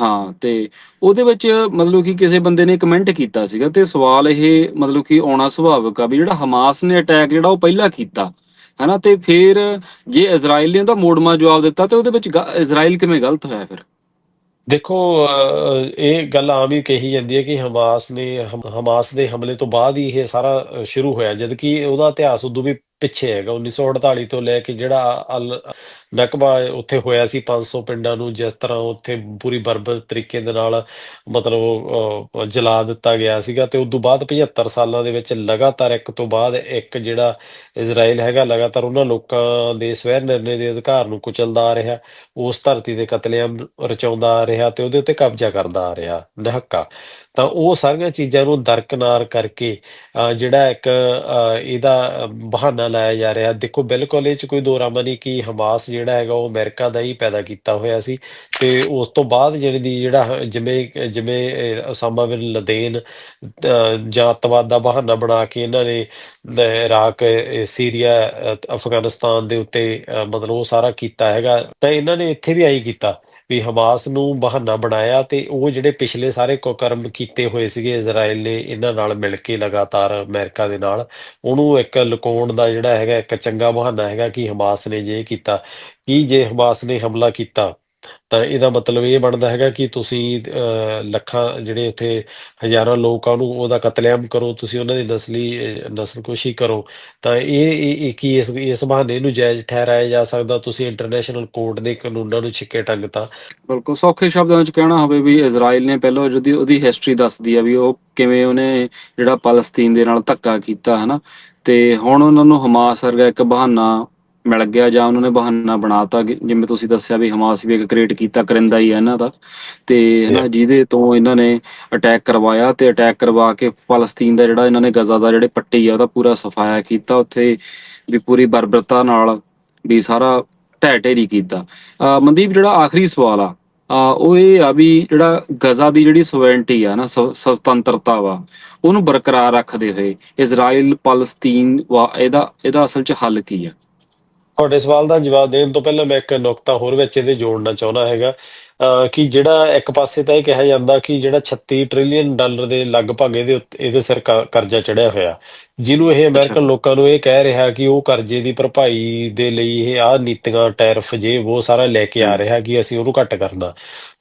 ਹਾਂ ਤੇ ਉਹਦੇ ਵਿੱਚ ਮਤਲਬ ਕਿ ਕਿਸੇ ਬੰਦੇ ਨੇ ਕਮੈਂਟ ਕੀਤਾ ਸੀਗਾ ਤੇ ਸਵਾਲ ਇਹ ਮਤਲਬ ਕਿ ਆਉਣਾ ਸੁਭਾਵਿਕ ਆ ਵੀ ਜਿਹੜਾ ਹਮਾਸ ਨੇ ਅਟੈਕ ਜਿਹੜਾ ਉਹ ਪਹਿਲਾਂ ਕੀਤਾ ਹਨਾ? ਤੇ ਫਿਰ ਜੇ ਇਜ਼ਰਾਈਲ ਨੇ ਉਹਦਾ ਮੋੜਮਾ ਜਵਾਬ ਦਿੱਤਾ ਤੇ ਉਹਦੇ ਵਿੱਚ ਗ- ਇਜ਼ਰਾਈਲ ਕਿਵੇਂ ਗਲਤ ਹੋਇਆ ਫਿਰ? ਦੇਖੋ ਅਹ, ਇਹ ਗੱਲ ਆਮ ਹੀ ਕਹੀ ਜਾਂਦੀ ਹੈ ਕਿ ਹਮਾਸ ਨੇ ਹਮ- ਹਮਾਸ ਦੇ ਹਮਲੇ ਤੋਂ ਬਾਅਦ ਹੀ ਇਹ ਸਾਰਾ ਅਹ, ਸ਼ੁਰੂ ਹੋਇਆ ਜਦਕਿ ਉਹਦਾ ਇਤਿਹਾਸ ਉਦੋਂ ਵੀ ਪਿੱਛੇ ਹੈਗਾ 1948 ਤੋਂ ਲੈ ਕੇ ਜਿਹੜਾ ਨਕਬਾ ਉੱਥੇ ਹੋਇਆ ਸੀ 500 ਪਿੰਡਾਂ ਨੂੰ ਜਿਸ ਤਰ੍ਹਾਂ ਉੱਥੇ ਪੂਰੀ ਬਰਬਰ ਤਰੀਕੇ ਦੇ ਨਾਲ ਮਤਲਬ ਅਹ, ਜਲਾ ਦਿੱਤਾ ਗਿਆ ਸੀਗਾ ਤੇ ਉਸ ਤੋਂ ਬਾਅਦ 75 ਸਾਲਾਂ ਦੇ ਵਿੱਚ ਲਗਾਤਾਰ ਇੱਕ ਤੋਂ ਬਾਅਦ ਇੱਕ ਜਿਹੜਾ ਇਜ਼ਰਾਈਲ ਹੈਗਾ ਲਗਾਤਾਰ ਉਹਨਾਂ ਲੋਕਾਂ ਦੇ ਸਵੈ ਨਿਰਣੇ ਦੇ ਅਧਿਕਾਰ ਨੂੰ ਕੁਚਲਦਾ ਆ ਰਿਹਾ ਉਸ ਧਰਤੀ ਦੇ ਕਤਲੇਆਮ ਰਚਾਉਂਦਾ ਆ ਰਿਹਾ ਤੇ ਉਹਦੇ ਉੱਤੇ ਕਬਜ਼ਾ ਕਰਦਾ ਆ ਰਿਹਾ ਨਿਹੱਕਾ। ਤਾਂ ਉਹ ਸਾਰੀਆਂ ਚੀਜ਼ਾਂ ਨੂੰ ਦਰਕਨਾਰ ਕਰਕੇ ਅਹ, ਜਿਹੜਾ ਇੱਕ ਅਹ, ਇਹਦਾ ਬਹਾਨਾ ਲਾਇਆ ਜਾ ਰਿਹਾ। ਦੇਖੋ ਬਿਲਕੁਲ ਇਹ ਚ ਕੋਈ ਦੋ ਰਾਮਾ ਨਹੀਂ ਕਿ ਹਮਾਸ ਜਿਹੜਾ ਹੈਗਾ ਉਹ ਅਮਰੀਕਾ ਦਾ ਹੀ ਪੈਦਾ ਕੀਤਾ ਹੋਇਆ ਸੀ। ਤੇ ਉਸ ਤੋਂ ਬਾਅਦ ਜਿਹੜੀ ਦੀ ਜਿਹੜਾ ਜਿਵੇਂ ਜਿਵੇਂ ਇਹ ਉਸਾਮਾ ਬਿਨ ਲਦੇਨ ਜਾਂ ਅੱਤਵਾਦ ਦਾ ਬਹਾਨਾ ਬਣਾ ਕੇ ਇਹਨਾਂ ਨੇ ਇਰਾਕ ਸੀਰੀਆ ਅਫਗਾਨਿਸਤਾਨ ਦੇ ਉੱਤੇ ਮਤਲਬ ਉਹ ਸਾਰਾ ਕੀਤਾ ਹੈਗਾ। ਤਾਂ ਇਹਨਾਂ ਨੇ ਇੱਥੇ ਵੀ ਆਈ ਕੀਤਾ। ਵੀ ਹਮਾਸ ਨੂੰ ਬਹਾਨਾ ਬਣਾਇਆ ਤੇ ਉਹ ਜਿਹੜੇ ਪਿਛਲੇ ਸਾਰੇ ਕੁਕਰਮ ਕੀਤੇ ਹੋਏ ਸੀਗੇ ਇਜ਼ਰਾਈਲ ਨੇ, ਇਹਨਾਂ ਨਾਲ ਮਿਲ ਕੇ ਲਗਾਤਾਰ ਅਮਰੀਕਾ ਦੇ ਨਾਲ, ਉਹਨੂੰ ਇੱਕ ਲੁਕਾਉਣ ਦਾ ਜਿਹੜਾ ਹੈਗਾ, ਇੱਕ ਚੰਗਾ ਬਹਾਨਾ ਹੈਗਾ ਕਿ ਹਮਾਸ ਨੇ ਜੇ ਕੀਤਾ। ਕਿ ਜੇ ਹਮਾਸ ਨੇ ਹਮਲਾ ਕੀਤਾ? ਤਾਂ ਇਹਦਾ ਮਤਲਬ ਇਹ ਬਣਦਾ ਹੈਗਾ ਕਿ ਤੁਸੀਂ ਅਹ, ਲੱਖਾਂ ਜਿਹੜੇ ਉੱਥੇ ਹਜ਼ਾਰਾਂ ਲੋਕ ਆ ਉਹਨੂੰ ਉਹਦਾ ਕਤਲੇਆਮ ਕਰੋ ਤੁਸੀਂ ਉਹਨਾਂ ਦੀ ਨਸਲੀ ਅਹ, ਨਸਲਕੁਸ਼ੀ ਕਰੋ। ਤਾਂ ਇਹ ਇਹ ਇਹ ਕੀ ਇਸ ਇਸ ਬਹਾਨੇ ਨੂੰ ਜਾਇਜ਼ ਠਹਿਰਾਇਆ ਜਾ ਸਕਦਾ? ਤੁਸੀਂ ਇੰਟਰਨੈਸ਼ਨਲ ਕੋਰਟ ਦੇ ਕਾਨੂੰਨਾਂ ਨੂੰ ਛਿੱਕੇ ਟੰਗਤਾ ਬਿਲਕੁਲ ਸੌਖੇ ਸ਼ਬਦਾਂ ਵਿੱਚ ਕਹਿਣਾ ਹੋਵੇ ਵੀ ਇਜ਼ਰਾਈਲ ਨੇ ਪਹਿਲਾਂ ਜਿਹਦੀ ਉਹਦੀ ਹਿਸਟਰੀ ਦੱਸਦੀ ਆ ਵੀ ਉਹ ਕਿਵੇਂ ਉਹਨੇ ਜਿਹੜਾ ਫਲਸਤੀਨ ਦੇ ਨਾਲ ਧੱਕਾ ਕੀਤਾ ਹਨਾ? ਤੇ ਹੁਣ ਉਹਨਾਂ ਨੂੰ ਹਮਾਸ ਵਰਗਾ ਇੱਕ ਬਹਾਨਾ ਮਿਲ ਗਿਆ ਜਾਂ ਉਹਨਾਂ ਨੇ ਬਹਾਨਾ ਬਣਾਤਾ ਜਿਵੇਂ ਤੁਸੀਂ ਦੱਸਿਆ ਵੀ ਹਮਾਸ ਵੀ ਇੱਕ ਕ੍ਰੀਏਟ ਕੀਤਾ ਕਰਿੰਦਾ ਹੀ ਹੈ ਇਹਨਾਂ ਦਾ। ਤੇ ਹਨਾ ਜਿਹਦੇ ਤੋਂ ਇਹਨਾਂ ਨੇ ਅਟੈਕ ਕਰਵਾਇਆ ਤੇ ਅਟੈਕ ਕਰਵਾ ਕੇ ਫਲਸਤੀਨ ਦਾ ਜਿਹੜਾ ਇਹਨਾਂ ਨੇ ਗਜ਼ਾ ਦਾ ਜਿਹੜੇ ਪੱਟੀ ਆ ਉਹਦਾ ਪੂਰਾ ਸਫਾਇਆ ਕੀਤਾ। ਉੱਥੇ ਵੀ ਪੂਰੀ ਬਰਬਰਤਾ ਨਾਲ ਵੀ ਸਾਰਾ ਢਹਿ ਢੇਰੀ ਕੀਤਾ। ਮਨਦੀਪ ਜਿਹੜਾ ਆਖਰੀ ਸਵਾਲ ਆ ਉਹ ਇਹ ਆ ਵੀ ਜਿਹੜਾ ਗਜ਼ਾ ਦੀ ਜਿਹੜੀ ਸੋਵਰੇਨਟੀ ਆ ਨਾ ਸੁਤੰਤਰਤਾ ਵਾ ਉਹਨੂੰ ਬਰਕਰਾਰ ਰੱਖਦੇ ਹੋਏ ਇਜ਼ਰਾਈਲ ਫਲਸਤੀਨ ਵਾ ਇਹਦਾ ਇਹਦਾ ਅਸਲ 'ਚ ਹੱਲ ਕੀ ਆ? ਤੁਹਾਡੇ ਸਵਾਲ ਦਾ ਜਵਾਬ ਦੇਣ ਤੋਂ ਪਹਿਲਾਂ ਮੈਂ ਇੱਕ ਨੁਕਤਾ ਹੋਰ ਵਿੱਚ ਇਹਦੇ ਜੋੜਨਾ ਚਾਹੁੰਦਾ ਹੈਗਾ। ਕਿ ਜਿਹੜਾ ਇੱਕ ਪਾਸੇ ਤਾਂ ਇਹ ਕਿਹਾ ਜਾਂਦਾ ਕਿ ਜਿਹੜਾ 36 ਟ੍ਰਿਲੀਅਨ ਡਾਲਰ ਦੇ ਲਗਭਗ ਇਹਦੇ ਉੱਤੇ ਇਹਦੇ ਸਿਰ ਕਰਜ਼ਾ ਚੜਿਆ ਹੋਇਆ। ਜਿਹਨੂੰ ਇਹ ਅਮਰੀਕਨ ਲੋਕਾਂ ਨੂੰ ਇਹ ਕਹਿ ਰਿਹਾ ਕਿ ਉਹ ਕਰਜ਼ੇ ਦੀ ਭਰਪਾਈ ਦੇ ਲਈ ਇਹ ਆਹ ਨੀਤੀਆਂ ਟੈਰਿਫ ਜੇ ਉਹ ਸਾਰਾ ਲੈ ਕੇ ਆ ਰਿਹਾ ਕਿ ਅਸੀਂ ਉਹਨੂੰ ਘੱਟ ਕਰਨਾ।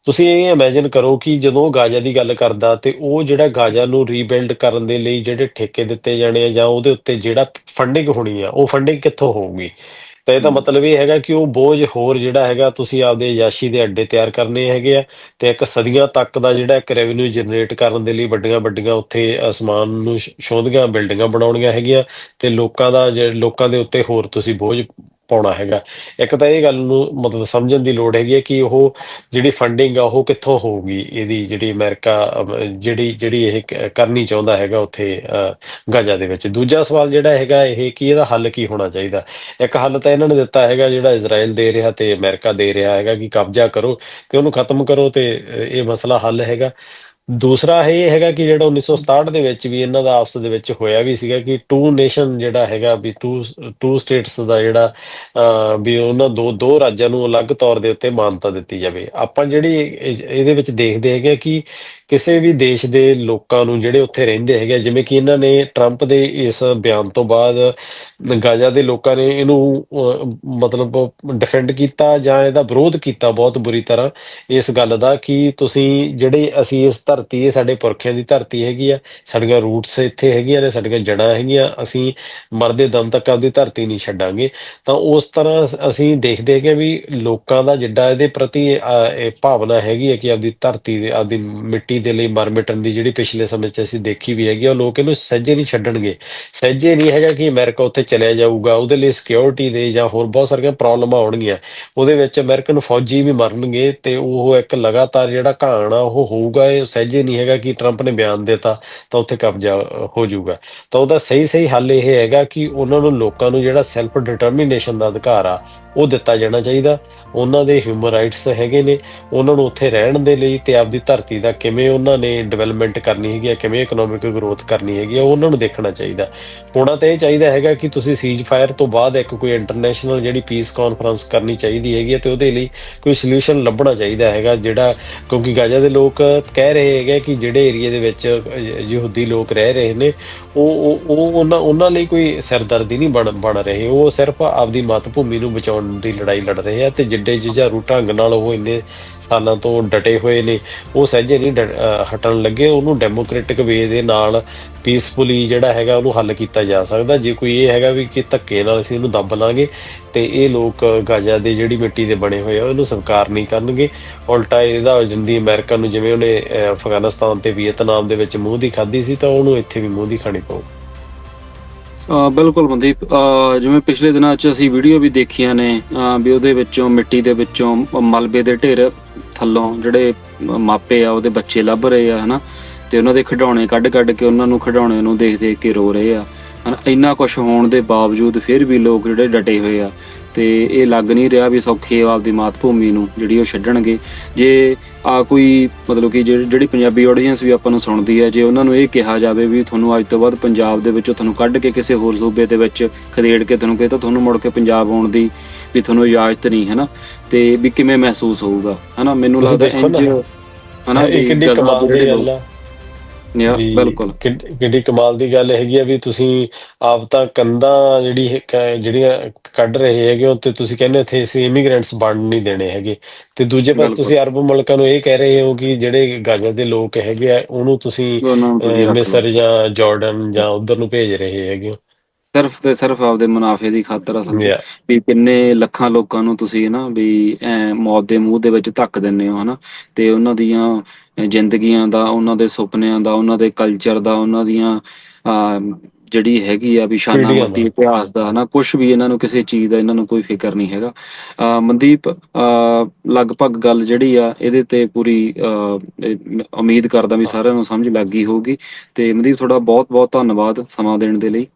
ਤੁਸੀਂ ਇਹ ਇਮੇਜਿਨ ਕਰੋ ਕਿ ਜਦੋਂ ਉਹ ਗਾਜ਼ਾ ਦੀ ਗੱਲ ਕਰਦਾ ਤੇ ਉਹ ਜਿਹੜਾ ਗਾਜ਼ਾ ਨੂੰ ਰੀਬਿਲਡ ਕਰਨ ਦੇ ਲਈ ਜਿਹੜੇ ਠੇਕੇ ਦਿੱਤੇ ਜਾਣੇ ਆ ਜਾਂ ਉਹਦੇ ਉੱਤੇ ਜਿਹੜਾ ਫੰਡਿੰਗ ਹੋਣੀ ਆ ਉਹ ਫੰਡਿੰਗ ਕਿੱਥੋਂ ਹੋਊਗੀ? ਤਾਂ ਇਹਦਾ ਮਤਲਬ ਇਹ ਹੈਗਾ ਕਿ ਉਹ ਬੋਝ ਹੋਰ ਜਿਹੜਾ ਹੈਗਾ, ਤੁਸੀਂ ਆਪਦੇ ਯਾਸ਼ੀ ਦੇ ਅੱਡੇ ਤਿਆਰ ਕਰਨੇ ਹੈਗੇ ਆ ਤੇ ਇੱਕ ਸਦੀਆਂ ਤੱਕ ਦਾ ਜਿਹੜਾ ਇੱਕ ਰੈਵਨਿਊ ਜਨਰੇਟ ਕਰਨ ਦੇ ਲਈ ਵੱਡੀਆਂ ਵੱਡੀਆਂ ਉੱਥੇ ਅਸਮਾਨ ਨੂੰ ਛ- ਬਿਲਡਿੰਗਾਂ ਬਣਾਉਣੀਆਂ ਹੈਗੀਆਂ ਤੇ ਲੋਕਾਂ ਦਾ ਜਿਹੜੇ, ਲੋਕਾਂ ਦੇ ਉੱਤੇ ਹੋਰ ਤੁਸੀਂ ਬੋਝ ਪਾਉਣਾ ਹੈਗਾ। ਇੱਕ ਤਾਂ ਇਹ ਗੱਲ ਨੂੰ ਮਤਲਬ ਸਮਝਣ ਦੀ ਲੋੜ ਹੈਗੀ ਹੈ ਕਿ ਉਹ ਜਿਹੜੀ ਫੰਡਿੰਗ ਆ ਉਹ ਕਿੱਥੋਂ ਹੋਊਗੀ? ਇਹਦੀ ਜਿਹੜੀ ਅਮਰੀਕਾ ਅਮ, ਜਿਹੜੀ ਜਿਹੜੀ ਇਹ ਕ- ਕਰਨੀ ਚਾਹੁੰਦਾ ਹੈਗਾ ਉੱਥੇ ਅ, ਗਜ਼ਾ ਦੇ ਵਿੱਚ। ਦੂਜਾ ਸਵਾਲ ਜਿਹੜਾ ਹੈਗਾ ਇਹ ਕਿ ਇਹਦਾ ਹੱਲ ਕੀ ਹੋਣਾ ਚਾਹੀਦਾ? ਇੱਕ ਹੱਲ ਤਾਂ ਇਹਨਾਂ ਨੇ ਦਿੱਤਾ ਹੈਗਾ ਜਿਹੜਾ ਇਜ਼ਰਾਈਲ ਦੇ ਰਿਹਾ ਤੇ ਅਮਰੀਕਾ ਦੇ ਰਿਹਾ ਹੈਗਾ ਕਿ ਕਬਜ਼ਾ ਕਰੋ ਤੇ ਉਹਨੂੰ ਖਤਮ ਕਰੋ ਤੇ ਅ, ਇਹ ਮਸਲਾ ਹੱਲ ਹੈਗਾ। ਦੂਸਰਾ ਇਹ ਹੈਗਾ ਕਿ ਜਿਹੜਾ 1967 ਦੇ ਵਿੱਚ ਵੀ ਇਹਨਾਂ ਦਾ ਆਪਸ ਦੇ ਵਿੱਚ ਹੋਇਆ ਵੀ ਸੀਗਾ ਕਿ ਟੂ ਨੇਸ਼ਨ ਜਿਹੜਾ ਹੈਗਾ ਵੀ ਟੂ ਟੂ ਸਟੇਟਸ ਦਾ ਜਿਹੜਾ ਅਹ, ਵੀ ਉਹਨਾਂ ਦੋ ਦੋ ਰਾਜਾਂ ਨੂੰ ਅਲੱਗ ਤੌਰ ਦੇ ਉੱਤੇ ਮਾਨਤਾ ਦਿੱਤੀ ਜਾਵੇ। ਆਪਾਂ ਜਿਹੜੀ ਇਹਦੇ ਵਿੱਚ ਦੇਖਦੇ ਹੈਗੇ ਕਿ ਕਿਸੇ ਵੀ ਦੇਸ਼ ਦੇ ਲੋਕਾਂ ਨੂੰ ਜਿਹੜੇ ਉੱਥੇ ਰਹਿੰਦੇ ਹੈਗੇ ਆ, ਜਿਵੇਂ ਕਿ ਇਹਨਾਂ ਨੇ ਟਰੰਪ ਦੇ ਇਸ ਬਿਆਨ ਤੋਂ ਬਾਅਦ ਗਾਜ਼ਾ ਦੇ ਲੋਕਾਂ ਨੇ ਇਹਨੂੰ ਮਤਲਬ ਡਿਫੈਂਡ ਕੀਤਾ ਜਾਂ ਇਹਦਾ ਵਿਰੋਧ ਕੀਤਾ ਬਹੁਤ ਬੁਰੀ ਤਰ੍ਹਾਂ ਇਸ ਗੱਲ ਦਾ ਕਿ ਤੁਸੀਂ ਜਿਹੜੇ ਅਸੀਂ ਇਸ ਧਰਤੀ ਇਹ ਸਾਡੇ ਪੁਰਖਿਆਂ ਦੀ ਧਰਤੀ ਹੈਗੀ ਆ ਸਾਡੀਆਂ ਰੂਟਸ ਇੱਥੇ ਹੈਗੀਆਂ ਨੇ ਸਾਡੀਆਂ ਜੜ੍ਹਾਂ ਹੈਗੀਆਂ ਅਸੀਂ ਮਰਦੇ ਦਮ ਤੱਕ ਆਪਦੀ ਧਰਤੀ ਨਹੀਂ ਛੱਡਾਂਗੇ। ਤਾਂ ਉਸ ਤਰ੍ਹਾਂ ਅਸੀਂ ਦੇਖਦੇ ਹੈਗੇ ਵੀ ਲੋਕਾਂ ਦਾ ਜਿੱਡਾ ਇਹਦੇ ਪ੍ਰਤੀ ਭਾਵਨਾ ਹੈਗੀ ਹੈ ਕਿ ਆਪਦੀ ਧਰਤੀ ਦੇ ਆਪਦੀ ਮਿੱਟੀ ਦੇ ਲਈ ਮਰ ਦੀ ਜਿਹੜੀ ਪਿਛਲੇ ਸਮੇਂ 'ਚ ਅਸੀਂ ਦੇਖੀ ਵੀ ਹੈਗੀ ਉਹ ਲੋਕ ਇਹਨੂੰ ਸਹਿਜੇ ਨਹੀਂ ਛੱਡਣਗੇ। ਸਹਿਜੇ ਨਹੀਂ ਹੈਗਾ ਕਿ ਅਮਰੀਕਾ ਉੱਥੇ ਚਲਿਆ ਜਾਊਗਾ ਉਹਦੇ ਲਈ ਸਿਕਿਉਰਿਟੀ ਦੇ ਜਾਂ ਹੋਰ ਬਹੁਤ ਸਾਰੀਆਂ ਪ੍ਰੋਬਲਮਾਂ ਆਉਣਗੀਆਂ। ਉਹਦੇ ਵਿੱਚ ਅਮਰੀਕਨ ਫੌਜੀ ਵੀ ਮਰਨਗੇ ਤੇ ਉਹ ਇੱਕ ਲਗਾਤਾਰ ਜਿਹੜਾ ਘਾਣ ਆ ਉਹ ਹੋਊਗਾ ਇਹ ਸਹਿਜੇ ਨਹੀਂ ਹੈਗਾ ਕਿ ਟਰੰਪ ਨੇ ਬਿਆਨ ਦਿੱਤਾ ਤਾਂ ਉੱਥੇ ਕਬਜ਼ਾ ਅ, ਹੋ ਜਾਊਗਾ। ਤਾਂ ਉਹਦਾ ਸਹੀ ਸਹੀ ਹੱਲ ਇਹ ਹੈਗਾ ਕਿ ਉਹਨਾਂ ਨੂੰ ਲੋਕਾਂ ਨੂੰ ਜਿਹੜਾ ਸੈਲਫ ਡਿਟਰਮੀਨੇਸ਼ਨ ਦਾ ਅਧਿਕਾਰ ਆ ਉਹ ਦਿੱਤਾ ਜਾਣਾ ਚਾਹੀਦਾ। ਉਹਨਾਂ ਦੇ ਹਿਊਮਨ ਰਾਈਟਸ ਹੈਗੇ ਨੇ। ਉਹਨਾਂ ਨੂੰ ਉੱਥੇ ਰਹਿਣ ਦੇ ਲਈ ਤੇ ਆਪਦੀ ਧਰਤੀ ਦਾ ਕਿਵੇਂ ਉਹਨਾਂ ਨੇ ਡਿਵੈਲਪਮੈਂਟ ਕਰਨੀ ਹੈਗੀ ਆ, ਕਿਵੇਂ ਇਕਨੋਮਿਕ ਗਰੋਥ ਕਰਨੀ ਹੈਗੀ ਆ, ਉਹ ਉਹਨਾਂ ਨੂੰ ਦੇਖਣਾ ਚਾਹੀਦਾ। ਹੋਣਾ ਤਾਂ ਇਹ ਚਾਹੀਦਾ ਹੈਗਾ ਕਿ ਤੁਸੀਂ ਸੀਜ਼ ਫਾਇਰ ਤੋਂ ਬਾਅਦ ਇੱਕ ਕੋਈ ਇੰਟਰਨੈਸ਼ਨਲ ਜਿਹੜੀ ਪੀਸ ਕਾਨਫਰੰਸ ਕਰਨੀ ਚਾਹੀਦੀ ਹੈਗੀ ਹੈ ਤੇ ਉਹਦੇ ਲਈ ਕੋਈ ਸੋਲੂਸ਼ਨ ਲੱਭਣਾ ਚਾਹੀਦਾ ਹੈਗਾ, ਜਿਹੜਾ ਕਿਉਂਕਿ ਗਾਜ਼ਾ ਦੇ ਲੋਕ ਕਹਿ ਰਹੇ ਹੈਗੇ ਕਿ ਜਿਹੜੇ ਏਰੀਆ ਦੇ ਵਿੱਚ ਯਹੂਦੀ ਲੋਕ ਰਹਿ ਰਹੇ ਨੇ, ਉਹ ਉਹ ਉਹ ਉਹਨਾਂ ਉਹਨਾਂ ਲਈ ਕੋਈ ਸਿਰਦਰਦੀ ਨਹੀਂ ਬਣ ਬਣ ਰਹੇ। ਉਹ ਸਿਰਫ ਆਪਦੀ ਮਾਤ ਭੂਮੀ ਨੂੰ ਬਚਾਉਣ ਦੀ ਲੜਾਈ ਲੜ ਰਹੇ ਆ ਤੇ ਜਿੱਡੇ ਜਿਹਾ ਢੰਗ ਨਾਲ ਉਹ ਇੰਨੇ ਸਾਲਾਂ ਤੋਂ ਡਟੇ ਹੋਏ ਨੇ, ਉਹ ਸਹਿਜੇ ਨਹੀਂ ਹਟਣ ਲੱਗੇ, ਉਹਨੂੰ ਡੈਮੋਕ੍ਰੈਟਿਕ ਵੇ ਦੇ ਨਾਲ ਪੀਸਫੁਲੀ ਜਿਹੜਾ ਹੈਗਾ ਉਹਨੂੰ ਹੱਲ ਕੀਤਾ ਜਾ ਸਕਦਾ। ਜੇ ਕੋਈ ਇਹ ਹੈਗਾ ਵੀ ਕਿ ਧੱਕੇ ਨਾਲ ਅਸੀਂ ਇਹਨੂੰ ਦੱਬ ਲਾਂਗੇ ਤੇ ਇਹ ਲੋਕ ਗਾਜ਼ਾ ਦੇ ਜਿਹੜੀ ਮਿੱਟੀ ਦੇ ਬਣੇ ਹੋਏ ਆ, ਉਹਨੂੰ ਸਵੀਕਾਰ ਨਹੀਂ ਕਰਨਗੇ। ਉਲਟਾ ਇਹਦਾ ਜਿੰਦੀ ਅਮਰੀਕਾ ਨੂੰ ਜਿਵੇਂ ਉਹਨੇ ਅਫਗਾਨਿਸਤਾਨ ਤੇ ਵੀਅਤਨਾਮ ਦੇ ਵਿੱਚ ਮੂੰਹ ਦੀ ਖਾਧੀ ਸੀ ਤਾਂ ਉਹਨੂੰ ਇੱਥੇ ਵੀ ਮੂੰਹ ਦੀ ਖਾਣੀ ਪਊ। ਬਿਲਕੁਲ ਮਨਦੀਪ ਜਿਵੇਂ ਪਿਛਲੇ ਦਿਨਾਂ 'ਚ ਅਸੀਂ ਵੀਡੀਓ ਵੀ ਦੇਖੀਆਂ ਨੇ ਵੀ ਉਹਦੇ ਵਿੱਚੋਂ, ਮਿੱਟੀ ਦੇ ਵਿੱਚੋਂ ਮਲਬੇ ਦੇ ਢੇਰ ਥੱਲੋਂ ਜਿਹੜੇ ਮਾਪੇ ਆ, ਉਹਦੇ ਬੱਚੇ ਲੱਭ ਰਹੇ ਆ, ਹਨਾ? ਤੇ ਉਹਨਾਂ ਦੇ ਖਿਡੌਣੇ ਕੱਢ ਕੱਢ ਕੇ ਉਹਨਾਂ ਨੂੰ ਖਿਡੌਣੇ ਨੂੰ ਦੇਖ ਦੇਖ ਕੇ ਰੋ ਰਹੇ ਆ। ਹਨਾ, ਇੰਨਾ ਕੁਝ ਹੋਣ ਦੇ ਬਾਵਜੂਦ ਫਿਰ ਵੀ ਲੋਕ ਜਿਹੜੇ ਡਟੇ ਹੋਏ ਆ। ਤੇ ਇਹ ਲੱਗ ਨਹੀਂ ਰਿਹਾ ਵੀ ਸੌਖੇ ਆਪਦੀ ਮਾਤ ਭੂਮੀ ਨੂੰ ਜਿਹੜੀ ਉਹ ਛੱਡਣਗੇ। ਜੇ ਆ ਕੋਈ ਮਤਲਬ ਕਿ ਜਿਹੜੀ ਪੰਜਾਬੀ ਆਡੀਅנס ਵੀ ਆਪਾਂ ਨੂੰ ਸੁਣਦੀ ਹੈ ਜੇ ਉਹਨਾਂ ਨੂੰ ਇਹ ਕਿਹਾ ਜਾਵੇ ਵੀ ਤੁਹਾਨੂੰ ਅੱਜ ਤੋਂ ਬਾਅਦ ਪੰਜਾਬ ਦੇ ਵਿੱਚੋਂ ਤੁਹਾਨੂੰ ਕੱਢ ਕੇ ਕਿਸੇ ਹੋਰ ਸੂਬੇ ਦੇ ਵਿੱਚ ਖਦੇੜ ਕੇ ਤੁਹਾਨੂੰ ਕਹੇ ਤਾਂ ਤੁਹਾਨੂੰ ਮੁੜ ਕੇ ਪੰਜਾਬ ਆਉਣ ਦੀ ਵੀ ਤੁਹਾਨੂੰ ਇਜਾਜ਼ਤ ਨਹੀਂ ਹੈ ਨਾ ਤੇ ਵੀ ਕਿਵੇਂ ਮਹਿਸੂਸ ਹੋਊਗਾ ਹਨਾ? ਮੈਨੂੰ ਲੱਗਦਾ ਇੰਜ ਹਨਾ ਇਹ ਕਿੰਨੀ ਕਮਾਲ ਦੇ ਗੱਲ ਆ। ਯਾ ਵੀ ਬਿਲਕੁਲ ਕਿੱਡ- ਕਿੱਡੀ ਕਮਾਲ ਦੀ ਗੱਲ ਹੈਗੀ ਆ ਵੀ ਤੁਸੀਂ ਆਪ ਤਾਂ ਕੰਧਾਂ ਜਿਹੜੀ ਹੈ- ਕ- ਜਿਹੜੀਆਂ ਕੱਢ ਰਹੇ ਹੈਗੇ ਹੋ ਤੇ ਤੁਸੀਂ ਕਹਿੰਦੇ ਇੱਥੇ ਅਸੀਂ ਇਮੀਗ੍ਰੈਂਟਸ ਬਣ ਨਹੀਂ ਦੇਣੇ ਹੈਗੇ ਤੇ ਦੂਜੇ ਪਾਸੇ ਬਿਲਕੁਲ। ਤੁਸੀਂ ਅਰਬ ਮੁਲਕਾਂ ਨੂੰ ਇਹ ਕਹਿ ਰਹੇ ਹੋ ਕਿ ਜਿਹੜੇ ਗਾਜ਼ਾ ਦੇ ਲੋਕ ਹੈਗੇ ਆ ਉਹਨੂੰ ਤੁਸੀਂ ਉਹਨਾਂ ਨੂੰ ਤੁਸੀਂ ਅਹ, ਰੱਖ ਲਓ। ਮਿਸਰ ਜਾਂ ਜਾਰਡਨ ਜਾਂ ਉਧਰ ਨੂੰ ਭੇਜ ਰਹੇ ਹੈਗੇ ਹੋ ਸਿਰਫ ਤੇ ਸਿਰਫ ਆਪਦੇ ਮੁਨਾਫੇ ਦੀ ਖਾਤਰ ਅਸਲ 'ਚ Yeah. ਵੀ ਕਿੰਨੇ ਲੱਖਾਂ ਲੋਕਾਂ ਨੂੰ ਤੁਸੀਂ ਨਾ ਵੀ ਐ ਮੌਤ ਦੇ ਮੂੰਹ ਦੇ ਵਿੱਚ ਧੱਕ ਦਿੰਦੇ ਹੋ ਹਨਾ? ਤੇ ਉਹਨਾਂ ਦੀਆਂ ਜ਼ਿੰਦਗੀਆਂ ਦਾ ਉਹਨਾਂ ਦੇ ਸੁਪਨਿਆਂ ਦਾ ਉਹਨਾਂ ਦੇ ਕਲਚਰ ਦਾ ਉਹਨਾਂ ਦੀਆਂ ਆ ਜਿਹੜੀ ਹੈਗੀ ਆ ਵੀ ਪੀੜ੍ਹੀਆਂ ਸ਼ਾਨਾਮਤੀ ਦਾ। ਇਤਿਹਾਸ ਦਾ ਹਨਾ? ਕੁਝ ਵੀ ਇਹਨਾਂ ਨੂੰ ਕਿਸੇ ਚੀਜ਼ ਦਾ ਇਹਨਾਂ ਨੂੰ ਕੋਈ ਫਿਕਰ ਨਹੀਂ ਹੈਗਾ। ਅ ਮਨਦੀਪ ਅ ਲਗਭਗ ਗੱਲ ਜਿਹੜੀ ਆ ਇਹਦੇ ਤੇ ਪੂਰੀ ਅ, ਇਹ ਮ- ਉਮੀਦ ਕਰਦਾ ਵੀ ਸਾਰਿਆਂ ਨੂੰ ਸਮਝ ਲੱਗ ਗਈ ਹੋਊਗੀ। ਤੇ ਮਨਦੀਪ ਤੁਹਾਡਾ ਬਹੁਤ ਬਹੁਤ ਧੰਨਵਾਦ ਸਮਾਂ ਦੇਣ ਦੇ ਲਈ।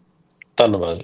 ਧੰਨਵਾਦ।